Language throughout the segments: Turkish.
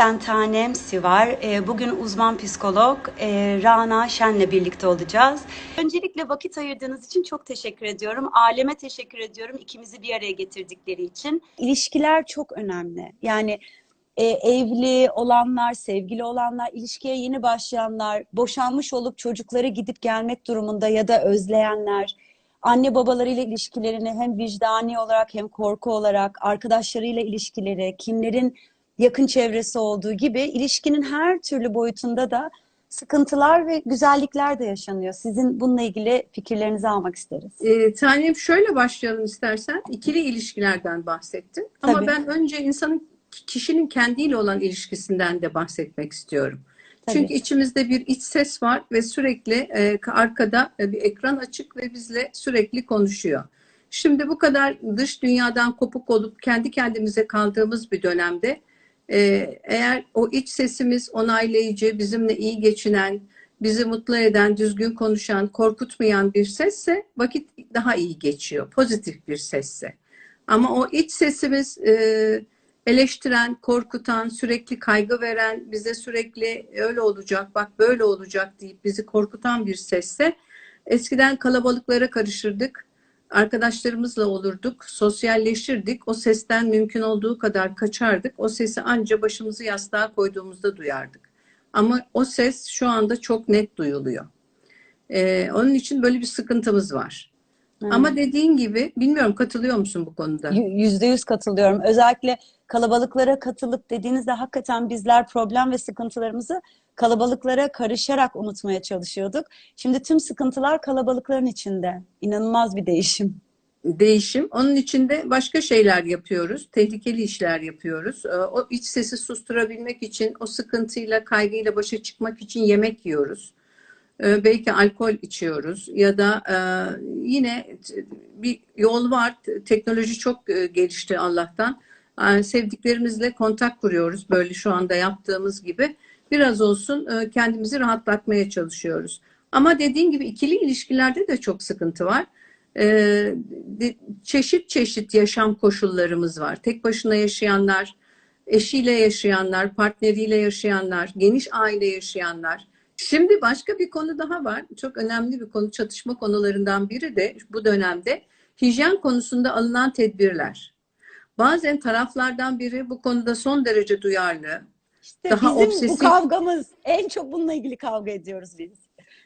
Ben Tanem Sivar. Ee, Bugün uzman psikolog e, Rana Şen'le birlikte olacağız. Öncelikle vakit ayırdığınız için çok teşekkür ediyorum. Aleme teşekkür ediyorum ikimizi bir araya getirdikleri için. İlişkiler çok önemli. Yani e, evli olanlar, sevgili olanlar, ilişkiye yeni başlayanlar, boşanmış olup çocukları gidip gelmek durumunda ya da özleyenler, anne babalarıyla ilişkilerini hem vicdani olarak hem korku olarak, arkadaşlarıyla ilişkileri, kimlerin yakın çevresi olduğu gibi ilişkinin her türlü boyutunda da sıkıntılar ve güzellikler de yaşanıyor. Sizin bununla ilgili fikirlerinizi almak isteriz. E, Tanem şöyle başlayalım istersen. İkili ilişkilerden bahsettin. Ama Tabii. ben önce insanın kişinin kendiyle olan ilişkisinden de bahsetmek istiyorum. Tabii. Çünkü içimizde bir iç ses var ve sürekli e, arkada e, bir ekran açık ve bizle sürekli konuşuyor. Şimdi bu kadar dış dünyadan kopuk olup kendi kendimize kaldığımız bir dönemde eğer o iç sesimiz onaylayıcı, bizimle iyi geçinen, bizi mutlu eden, düzgün konuşan, korkutmayan bir sesse vakit daha iyi geçiyor. Pozitif bir sesse. Ama o iç sesimiz e, eleştiren, korkutan, sürekli kaygı veren, bize sürekli öyle olacak, bak böyle olacak deyip bizi korkutan bir sesse eskiden kalabalıklara karışırdık. Arkadaşlarımızla olurduk, sosyalleşirdik. O sesten mümkün olduğu kadar kaçardık. O sesi anca başımızı yastığa koyduğumuzda duyardık. Ama o ses şu anda çok net duyuluyor. Ee, onun için böyle bir sıkıntımız var. Hmm. Ama dediğin gibi, bilmiyorum katılıyor musun bu konuda? Yüzde yüz katılıyorum. Özellikle kalabalıklara katılıp dediğinizde hakikaten bizler problem ve sıkıntılarımızı kalabalıklara karışarak unutmaya çalışıyorduk. Şimdi tüm sıkıntılar kalabalıkların içinde. İnanılmaz bir değişim. değişim. Onun içinde başka şeyler yapıyoruz. Tehlikeli işler yapıyoruz. Ee, O iç sesi susturabilmek için, o sıkıntıyla, kaygıyla başa çıkmak için yemek yiyoruz. Ee, Belki alkol içiyoruz ya da e, yine bir yol var. Teknoloji çok e, gelişti Allah'tan. Ee, Sevdiklerimizle kontak kuruyoruz böyle şu anda yaptığımız gibi. Biraz olsun e, kendimizi rahatlatmaya çalışıyoruz. Ama dediğin gibi ikili ilişkilerde de çok sıkıntı var. De- çeşit çeşit yaşam koşullarımız var. Tek başına yaşayanlar, eşiyle yaşayanlar, partneriyle yaşayanlar, geniş aile yaşayanlar. Şimdi başka bir konu daha var. Çok önemli bir konu, çatışma konularından biri de bu dönemde hijyen konusunda alınan tedbirler. Bazen taraflardan biri bu konuda son derece duyarlı, İşte Daha bizim bu obsesif. kavgamız en çok bununla ilgili kavga ediyoruz biz.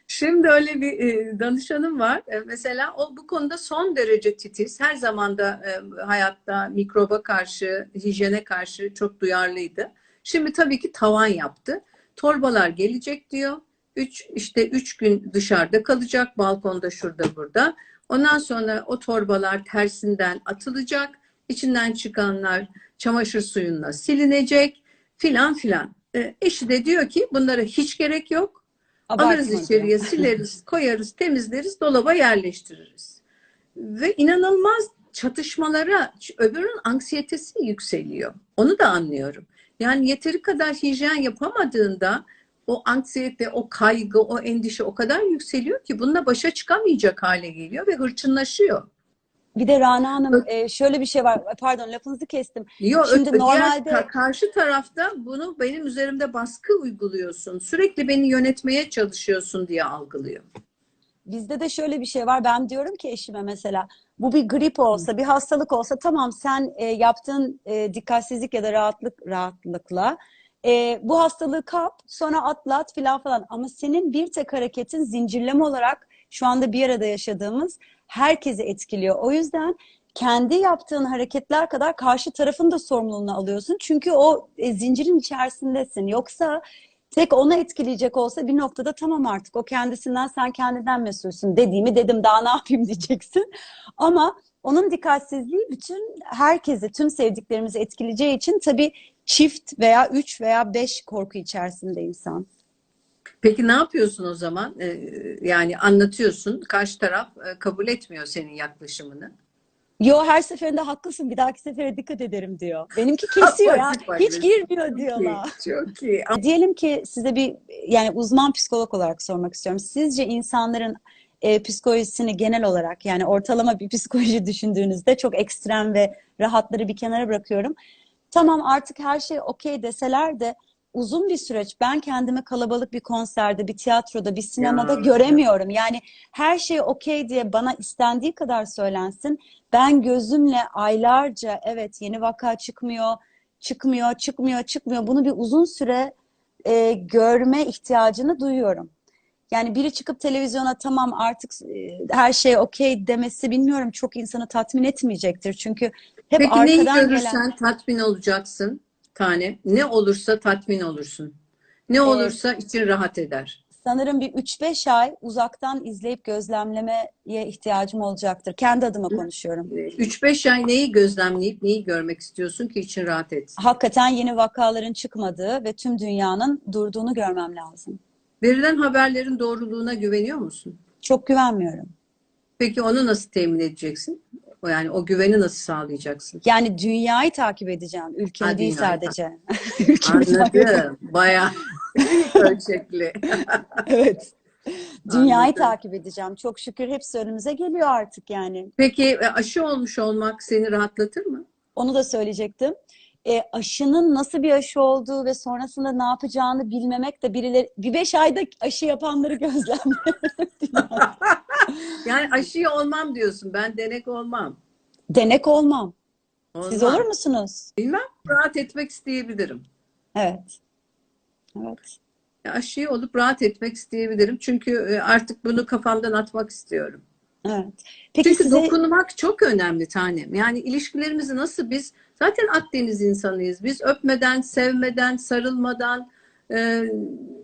Şimdi öyle bir e, danışanım var. E, Mesela o bu konuda son derece titiz. Her zaman da e, hayatta mikroba karşı, hijyene karşı çok duyarlıydı. Şimdi tabii ki tavan yaptı. Torbalar gelecek diyor. Üç, işte üç gün dışarıda kalacak. Balkonda şurada burada. Ondan sonra o torbalar tersinden atılacak. İçinden çıkanlar çamaşır suyunla silinecek filan filan. E, Eşi de diyor ki bunlara hiç gerek yok. Alırız Abartma içeriye, diyor. sileriz, koyarız, temizleriz, dolaba yerleştiririz. Ve inanılmaz çatışmalara, öbürünün anksiyetesi yükseliyor. Onu da anlıyorum. Yani yeteri kadar hijyen yapamadığında o anksiyete, o kaygı, o endişe o kadar yükseliyor ki bununla başa çıkamayacak hale geliyor ve hırçınlaşıyor. Bir de Rana Hanım e, şöyle bir şey var. Pardon lafınızı kestim. Yok, Şimdi diğer normalde- ka- karşı tarafta bunu benim üzerimde baskı uyguluyorsun. Sürekli beni yönetmeye çalışıyorsun diye algılıyor. Bizde de şöyle bir şey var. Ben diyorum ki eşime mesela bu bir grip olsa, bir hastalık olsa tamam sen e, yaptığın e, dikkatsizlik ya da rahatlık rahatlıkla e, bu hastalığı kap, sonra atlat filan falan. Ama senin bir tek hareketin zincirleme olarak şu anda bir arada yaşadığımız herkesi etkiliyor. O yüzden kendi yaptığın hareketler kadar karşı tarafın da sorumluluğunu alıyorsun. Çünkü o e, zincirin içerisindesin. Yoksa tek onu etkileyecek olsa bir noktada tamam artık o kendisinden sen kendinden mesulsün dediğimi dedim daha ne yapayım diyeceksin. Ama onun dikkatsizliği bütün herkesi, tüm sevdiklerimizi etkileyeceği için tabii çift veya üç veya beş korku içerisinde insan. Peki ne yapıyorsun o zaman? Ee, yani anlatıyorsun, karşı taraf e, kabul etmiyor senin yaklaşımını. Yo her seferinde haklısın bir dahaki sefere dikkat ederim diyor. Benimki kesiyor ya hiç girmiyor diyorlar. çok iyi. Diyelim ki size bir yani uzman psikolog olarak sormak istiyorum. Sizce insanların e, psikolojisini genel olarak yani ortalama bir psikoloji düşündüğünüzde çok ekstrem ve rahatları bir kenara bırakıyorum. Tamam artık her şey okey deseler de uzun bir süreç ben kendimi kalabalık bir konserde, bir tiyatroda, bir sinemada Ya. göremiyorum. Yani her şey okey diye bana istendiği kadar söylensin. Ben gözümle aylarca evet yeni vaka çıkmıyor, çıkmıyor, çıkmıyor, çıkmıyor. Bunu bir uzun süre e, görme ihtiyacını duyuyorum. Yani biri çıkıp televizyona tamam artık e, her şey okey demesi bilmiyorum çok insanı tatmin etmeyecektir. Çünkü hep Peki neyi arkadan gelen görürsen tatmin olacaksın tane. Ne olursa tatmin olursun. Ne olursa için rahat eder. sanırım bir 3-5 ay uzaktan izleyip gözlemlemeye ihtiyacım olacaktır. Kendi adıma konuşuyorum. 3-5 ay neyi gözlemleyip neyi görmek istiyorsun ki için rahat etsin? Hakikaten yeni vakaların çıkmadığı ve tüm dünyanın durduğunu görmem lazım. Verilen haberlerin doğruluğuna güveniyor musun? Çok güvenmiyorum. Peki onu nasıl temin edeceksin? O Yani o güveni nasıl sağlayacaksın? Yani dünyayı takip edeceğim, ülkeyi Ha, değil sadece. Ülkemi Anladım. Bayağı ölçekli. Evet. Dünyayı Anladım. takip edeceğim. Çok şükür hepsi önümüze geliyor artık yani. Peki e, aşı olmuş olmak seni rahatlatır mı? Onu da söyleyecektim. E, aşının nasıl bir aşı olduğu ve sonrasında ne yapacağını bilmemek de birileri bir beş ayda aşı yapanları gözlemliyorum. Yani aşıyı olmam diyorsun. Ben denek olmam. Denek olmam. Siz Olmam. olur musunuz? Bilmem. Rahat etmek isteyebilirim. Evet. Evet. Aşıyı olup rahat etmek isteyebilirim. Çünkü e, artık bunu kafamdan atmak istiyorum. Evet. Peki Çünkü size dokunmak çok önemli tanem. Yani ilişkilerimizi nasıl biz zaten Akdeniz insanıyız. Biz öpmeden, sevmeden, sarılmadan, e,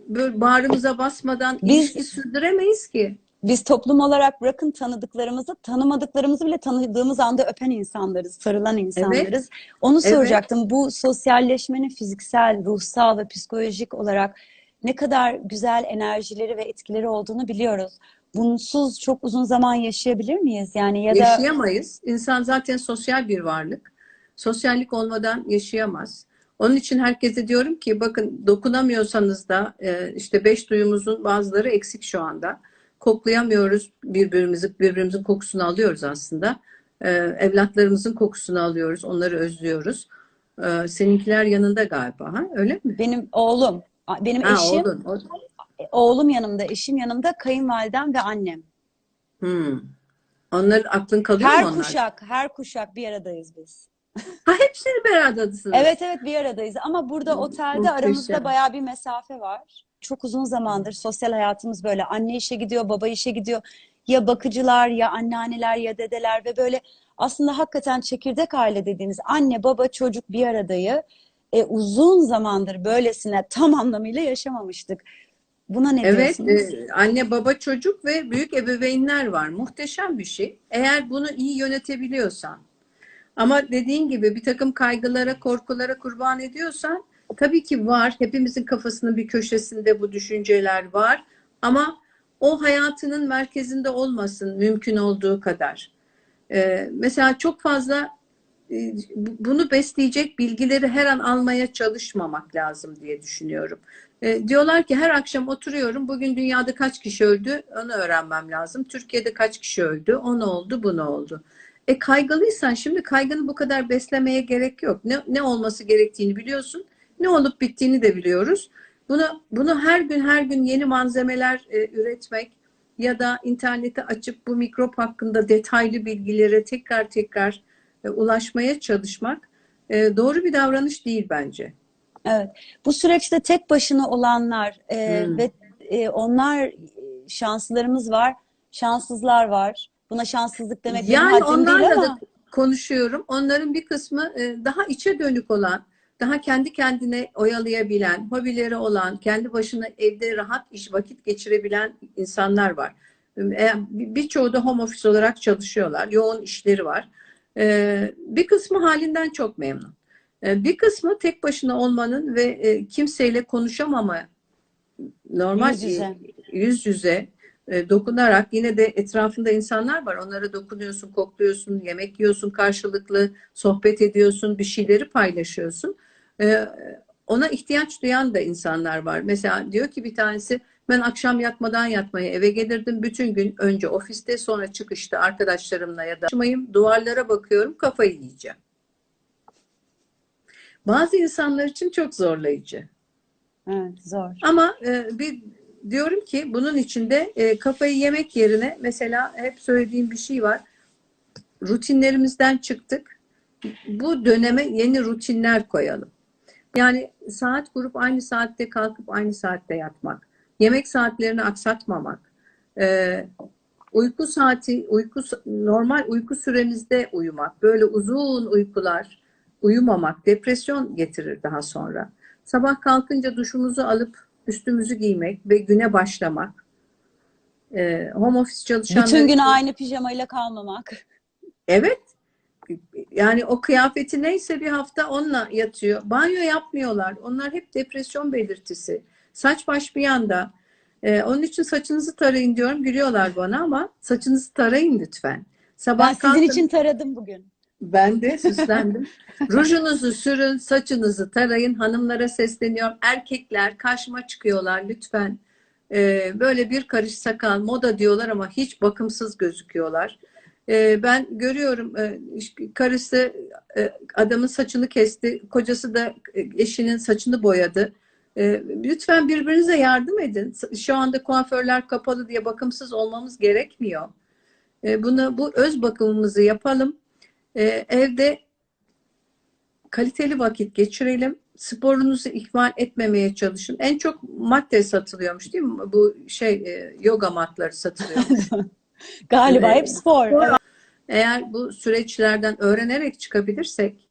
böyle bağrımıza basmadan Biz- ilişki sürdüremeyiz ki. Biz toplum olarak bırakın tanıdıklarımızı, tanımadıklarımızı bile tanıdığımız anda öpen insanlarız, sarılan insanlarız. Onu Evet. soracaktım. Bu sosyalleşmenin fiziksel, ruhsal ve psikolojik olarak ne kadar güzel enerjileri ve etkileri olduğunu biliyoruz. Bunsuz çok uzun zaman yaşayabilir miyiz? Yani ya da Yaşayamayız. İnsan zaten sosyal bir varlık. Sosyallik olmadan yaşayamaz. Onun için herkese diyorum ki bakın dokunamıyorsanız da e, işte beş duyumuzun bazıları eksik şu anda. Koklayamıyoruz birbirimizi, birbirimizin kokusunu alıyoruz aslında. E, evlatlarımızın kokusunu alıyoruz, onları özlüyoruz. E, seninkiler yanında galiba, ha? Öyle mi? benim oğlum, benim Ha, eşim, oğlun. O- oğlum yanımda, eşim yanımda, kayınvalidem ve annem. Hmm. Onların aklın kalıyor Her mu onlar? kuşak, her kuşak bir aradayız biz. Ha hepsini berabersiniz. Evet evet bir aradayız ama burada otelde muhteşem. aramızda bayağı bir mesafe var. Çok uzun zamandır sosyal hayatımız böyle anne işe gidiyor, baba işe gidiyor. Ya bakıcılar ya anneanneler ya dedeler ve böyle aslında hakikaten çekirdek aile dediğimiz anne baba çocuk bir aradayı e, uzun zamandır böylesine tam anlamıyla yaşamamıştık. Buna ne Evet, diyorsunuz? e, anne baba çocuk ve büyük ebeveynler var. Muhteşem bir şey. Eğer bunu iyi yönetebiliyorsan. Ama dediğin gibi bir takım kaygılara, korkulara kurban ediyorsan tabii ki var. Hepimizin kafasının bir köşesinde bu düşünceler var. Ama o hayatının merkezinde olmasın mümkün olduğu kadar. E, mesela çok fazla e, bu- bunu besleyecek bilgileri her an almaya çalışmamak lazım diye düşünüyorum. E, diyorlar ki her akşam oturuyorum. Bugün dünyada kaç kişi öldü? Onu öğrenmem lazım. Türkiye'de kaç kişi öldü? O ne oldu? Bu ne oldu? E kaygılıysan şimdi kaygını bu kadar beslemeye gerek yok. Ne, ne olması gerektiğini biliyorsun. Ne olup bittiğini de biliyoruz. Bunu bunu her gün her gün yeni malzemeler e, üretmek ya da internete açıp bu mikrop hakkında detaylı bilgilere tekrar tekrar e, ulaşmaya çalışmak e, doğru bir davranış değil bence. Evet. Bu süreçte tek başına olanlar e, Hmm. ve e, onlar e, şanslılarımız var, şanssızlar var. Buna şanssızlık demek benim Yani haddim değil onlarla ama da konuşuyorum. Onların bir kısmı e, daha içe dönük olan, daha kendi kendine oyalayabilen, hobileri olan, kendi başına evde rahat iş vakit geçirebilen insanlar var. E, Birçoğu da home office olarak çalışıyorlar. Yoğun işleri var. E, Bir kısmı halinden çok memnun. E, Bir kısmı tek başına olmanın ve e, kimseyle konuşamama normal Yüz yüze. yüz yüze e, dokunarak yine de etrafında insanlar var. Onlara dokunuyorsun, kokluyorsun, yemek yiyorsun karşılıklı, sohbet ediyorsun, bir şeyleri paylaşıyorsun. E, ona ihtiyaç duyan da insanlar var. Mesela diyor ki bir tanesi ben akşam yatmadan yatmaya eve gelirdim. Bütün gün önce ofiste sonra çıkışta arkadaşlarımla ya da duvarlara bakıyorum kafayı yiyeceğim. Bazı insanlar için çok zorlayıcı. Evet, zor. Ama e, bir diyorum ki bunun içinde e, kafayı yemek yerine mesela hep söylediğim bir şey var. Rutinlerimizden çıktık. Bu döneme yeni rutinler koyalım. Yani saat kurup aynı saatte kalkıp aynı saatte yatmak. Yemek saatlerini aksatmamak. e, uyku saati, uyku normal uyku süremizde uyumak. Böyle uzun uykular uyumamak depresyon getirir daha sonra. Sabah kalkınca duşumuzu alıp üstümüzü giymek ve güne başlamak. Ee, home office çalışanlar Bütün gün aynı pijamayla kalmamak. Evet. Yani o kıyafeti neyse bir hafta onunla yatıyor. Banyo yapmıyorlar. Onlar hep depresyon belirtisi. Saç baş bir yanda. Ee, onun için saçınızı tarayın diyorum. Gülüyorlar bana ama saçınızı tarayın lütfen. Sabah Ben sizin için taradım bugün. Ben de süslendim. Rujunuzu sürün, saçınızı tarayın. Hanımlara sesleniyorum. Erkekler karşıma çıkıyorlar lütfen. Ee, böyle bir karış sakal moda diyorlar ama hiç bakımsız gözüküyorlar. Ee, ben görüyorum e, karısı e, adamın saçını kesti, kocası da e, eşinin saçını boyadı. Ee, lütfen birbirinize yardım edin. Şu anda kuaförler kapalı diye bakımsız olmamız gerekmiyor. Ee, bunu bu öz bakımımızı yapalım. Evde kaliteli vakit geçirelim. Sporunuzu ihmal etmemeye çalışın. En çok madde satılıyormuş değil mi? Bu şey yoga matları satılıyormuş. Galiba Evet. hep spor. Eğer bu süreçlerden öğrenerek çıkabilirsek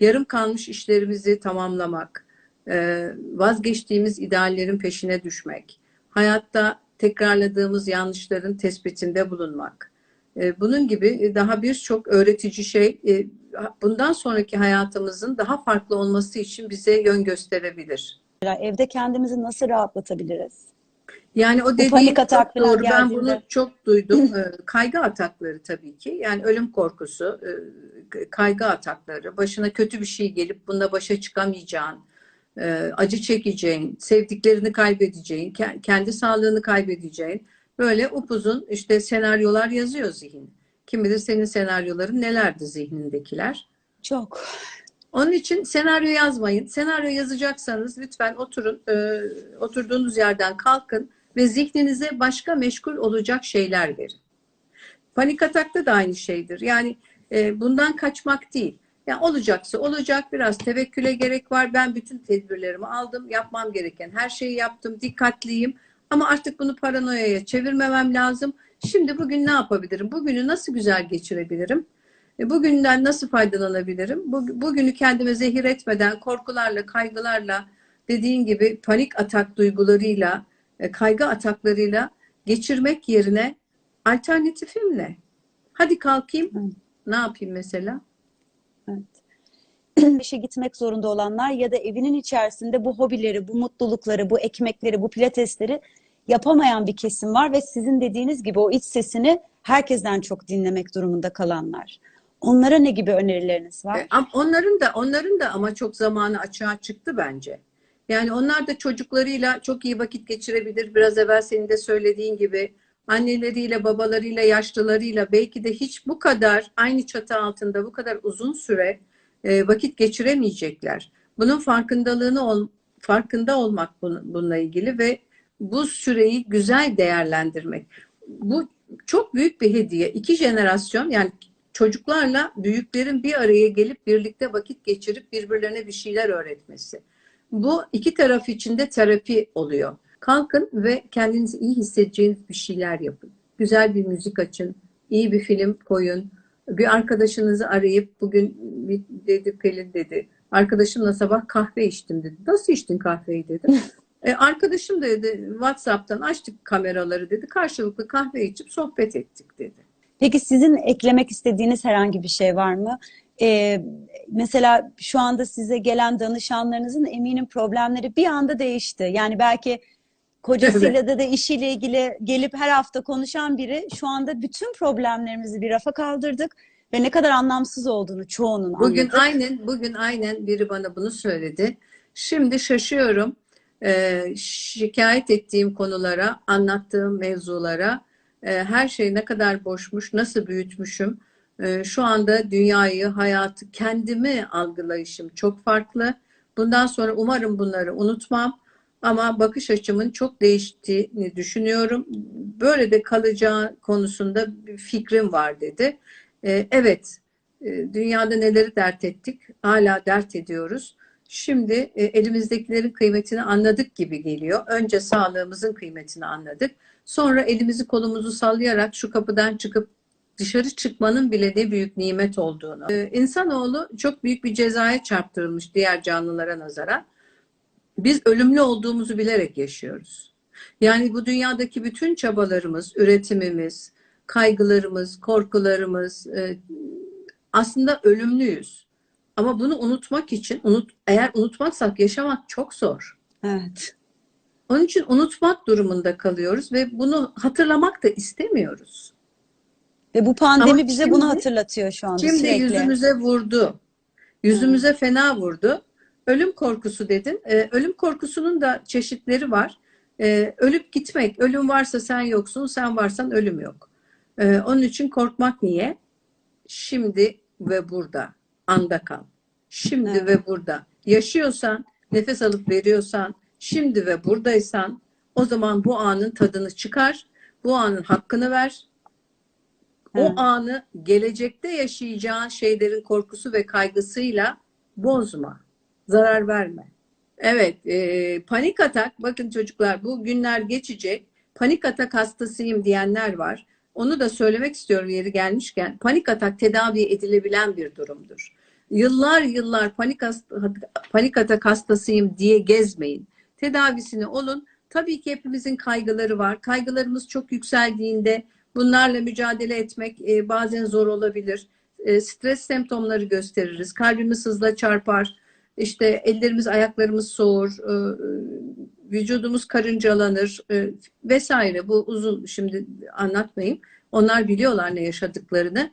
yarım kalmış işlerimizi tamamlamak, e, vazgeçtiğimiz ideallerin peşine düşmek, hayatta tekrarladığımız yanlışların tespitinde bulunmak. E, Bunun gibi daha birçok öğretici şey e, bundan sonraki hayatımızın daha farklı olması için bize yön gösterebilir. Evde kendimizi nasıl rahatlatabiliriz? Yani o dediğin panik çok doğru. Ben geldiğinde. bunu çok duydum. Ee, kaygı atakları tabii ki. Yani ölüm korkusu, e, kaygı atakları, başına kötü bir şey gelip bununla başa çıkamayacağın, e, acı çekeceğin, sevdiklerini kaybedeceğin, ke- kendi sağlığını kaybedeceğin böyle upuzun işte senaryolar yazıyor zihin. Kim bilir senin senaryoların nelerdi zihnindekiler. Çok. Onun için senaryo yazmayın. Senaryo yazacaksanız lütfen oturun, e, oturduğunuz yerden kalkın ve zihninize başka meşgul olacak şeyler verin. Panik atakta da aynı şeydir. Yani e, bundan kaçmak değil. Ya olacaksa olacak. Biraz tevekküle gerek var. Ben bütün tedbirlerimi aldım. Yapmam gereken her şeyi yaptım. Dikkatliyim. Ama artık bunu paranoyaya çevirmemem lazım. Şimdi bugün ne yapabilirim? Bugünü nasıl güzel geçirebilirim? E, Bugünden nasıl faydalanabilirim? Bu- Bugünü kendime zehir etmeden, korkularla, kaygılarla, dediğin gibi panik atak duygularıyla, e, kaygı ataklarıyla geçirmek yerine alternatifim ne? Hadi kalkayım. Evet. Ne yapayım mesela? işe gitmek zorunda olanlar ya da evinin içerisinde bu hobileri, bu mutlulukları, bu ekmekleri, bu pilatesleri yapamayan bir kesim var ve sizin dediğiniz gibi o iç sesini herkesten çok dinlemek durumunda kalanlar. Onlara ne gibi önerileriniz var? Onların da onların da ama çok zamanı açığa çıktı bence. Yani onlar da çocuklarıyla çok iyi vakit geçirebilir. Biraz evvel senin de söylediğin gibi anneleriyle, babalarıyla, yaşlılarıyla belki de hiç bu kadar aynı çatı altında bu kadar uzun süre e, vakit geçiremeyecekler. Bunun farkındalığını ol, farkında olmak bun- bununla ilgili ve bu süreyi güzel değerlendirmek. Bu çok büyük bir hediye. İki jenerasyon yani çocuklarla büyüklerin bir araya gelip birlikte vakit geçirip birbirlerine bir şeyler öğretmesi. Bu iki taraf için de terapi oluyor. Kalkın ve kendinizi iyi hissedeceğiniz bir şeyler yapın. Güzel bir müzik açın, iyi bir film koyun. Bir arkadaşınızı arayıp bugün dedi Pelin dedi. Arkadaşımla sabah kahve içtim dedi. Nasıl içtin kahveyi dedim. E, arkadaşım da dedi WhatsApp'tan açtık kameraları dedi. Karşılıklı kahve içip sohbet ettik dedi. Peki sizin eklemek istediğiniz herhangi bir şey var mı? Ee, mesela şu anda size gelen danışanlarınızın eminim problemleri bir anda değişti. Yani belki kocasıyla da da işiyle ilgili gelip her hafta konuşan biri şu anda bütün problemlerimizi bir rafa kaldırdık ve ne kadar anlamsız olduğunu çoğunun Bugün anladık. aynen bugün aynen biri bana bunu söyledi. Şimdi şaşıyorum. Ee, şikayet ettiğim konulara, anlattığım mevzulara e, her şey ne kadar boşmuş, nasıl büyütmüşüm. Ee, Şu anda dünyayı, hayatı, kendimi algılayışım çok farklı. Bundan sonra umarım bunları unutmam. Ama bakış açımın çok değiştiğini düşünüyorum. Böyle de kalacağı konusunda bir fikrim var dedi. Ee, Evet, e, dünyada neleri dert ettik, hala dert ediyoruz. Şimdi e, elimizdekilerin kıymetini anladık gibi geliyor. Önce sağlığımızın kıymetini anladık. Sonra elimizi kolumuzu sallayarak şu kapıdan çıkıp dışarı çıkmanın bile ne büyük nimet olduğunu. Ee, İnsanoğlu çok büyük bir cezaya çarptırılmış diğer canlılara nazaran. Biz ölümlü olduğumuzu bilerek yaşıyoruz. Yani bu dünyadaki bütün çabalarımız, üretimimiz, kaygılarımız, korkularımız e, aslında ölümlüyüz. Ama bunu unutmak için, unut, eğer unutmazsak yaşamak çok zor. Evet. Onun için unutmak durumunda kalıyoruz ve bunu hatırlamak da istemiyoruz. Ve bu pandemi Ama bize şimdi- bunu hatırlatıyor şu anda Şimdi sürekli. yüzümüze vurdu. Yüzümüze fena vurdu. Ölüm korkusu dedin. Ee, ölüm korkusunun da çeşitleri var. Ee, ölüp gitmek. Ölüm varsa sen yoksun, sen varsan ölüm yok. Ee, onun için korkmak niye? Şimdi ve burada. Anda kal. Şimdi Evet. ve burada. Yaşıyorsan, nefes alıp veriyorsan, şimdi ve buradaysan o zaman bu anın tadını çıkar. Bu anın hakkını ver. O anı gelecekte yaşayacağın şeylerin korkusu ve kaygısıyla bozma. Zarar verme. Evet, e, panik atak, bakın çocuklar bu günler geçecek. Panik atak hastasıyım diyenler var. Onu da söylemek istiyorum yeri gelmişken. Panik atak tedavi edilebilen bir durumdur. Yıllar yıllar panik, panik atak hastasıyım diye gezmeyin. Tedavisini olun. Tabii ki hepimizin kaygıları var. Kaygılarımız çok yükseldiğinde bunlarla mücadele etmek e, bazen zor olabilir. E, stres semptomları gösteririz. Kalbimiz hızla çarpar. İşte ellerimiz, ayaklarımız soğur. E, vücudumuz karıncalanır e, vesaire. Bu uzun şimdi anlatmayayım. Onlar biliyorlar ne yaşadıklarını.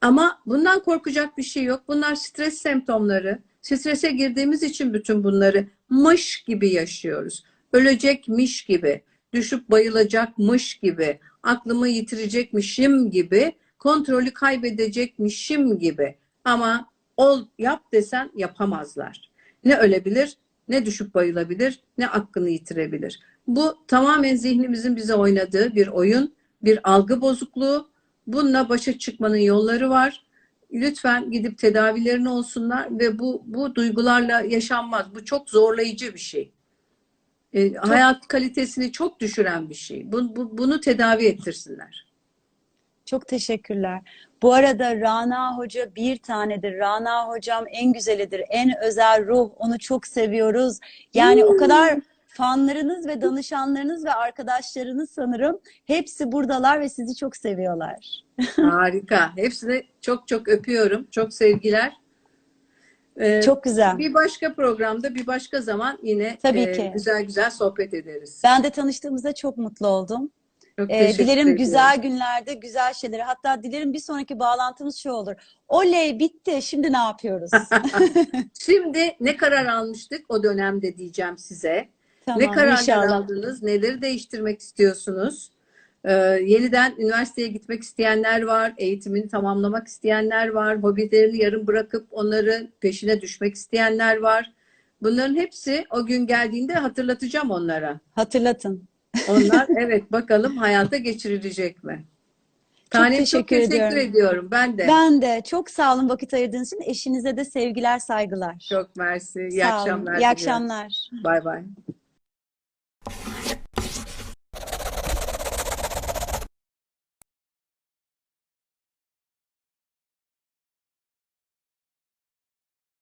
Ama bundan korkacak bir şey yok. Bunlar stres semptomları. Strese girdiğimiz için bütün bunları mış gibi yaşıyoruz. Ölecekmiş gibi, düşüp bayılacakmış gibi, aklımı yitirecekmişim gibi, kontrolü kaybedecekmişim gibi. Ama ol yap desen yapamazlar. Ne ölebilir, ne düşüp bayılabilir, ne aklını yitirebilir. Bu tamamen zihnimizin bize oynadığı bir oyun, bir algı bozukluğu. Bununla başa çıkmanın yolları var. Lütfen gidip tedavilerini olsunlar ve bu bu duygularla yaşanmaz. Bu çok zorlayıcı bir şey. E, hayat kalitesini çok düşüren bir şey. Bu, bu- bunu tedavi ettirsinler. Çok teşekkürler. Bu arada Rana Hoca bir tanedir. Rana Hocam en güzelidir, en özel ruh. Onu çok seviyoruz. Yani o kadar fanlarınız ve danışanlarınız ve arkadaşlarınız sanırım hepsi buradalar ve sizi çok seviyorlar. Harika. Hepsini çok çok öpüyorum. Çok sevgiler. E, Çok güzel. bir başka programda bir başka zaman yine Tabii e, ki. güzel güzel sohbet ederiz. Ben de tanıştığımızda çok mutlu oldum. Çok Ee, dilerim ediyorum. güzel günlerde güzel şeyleri. Hatta dilerim bir sonraki bağlantımız şu olur. Oley bitti. Şimdi ne yapıyoruz? Şimdi ne karar almıştık o dönemde diyeceğim size. Tamam, ne kararlar inşallah. aldınız? Neleri değiştirmek istiyorsunuz? Ee, yeniden üniversiteye gitmek isteyenler var, eğitimini tamamlamak isteyenler var, hobilerini yarım bırakıp onları peşine düşmek isteyenler var. Bunların hepsi o gün geldiğinde hatırlatacağım onlara. Hatırlatın. Onlar evet bakalım hayata geçirilecek mi? Tanem çok teşekkür teşekkür ediyorum. ediyorum. Ben de. Ben de çok sağ olun vakit ayırdığınız için. Eşinize de sevgiler, saygılar. Çok mersi. İyi Sağ olun. akşamlar İyi diliyorum. akşamlar. Bay bay. you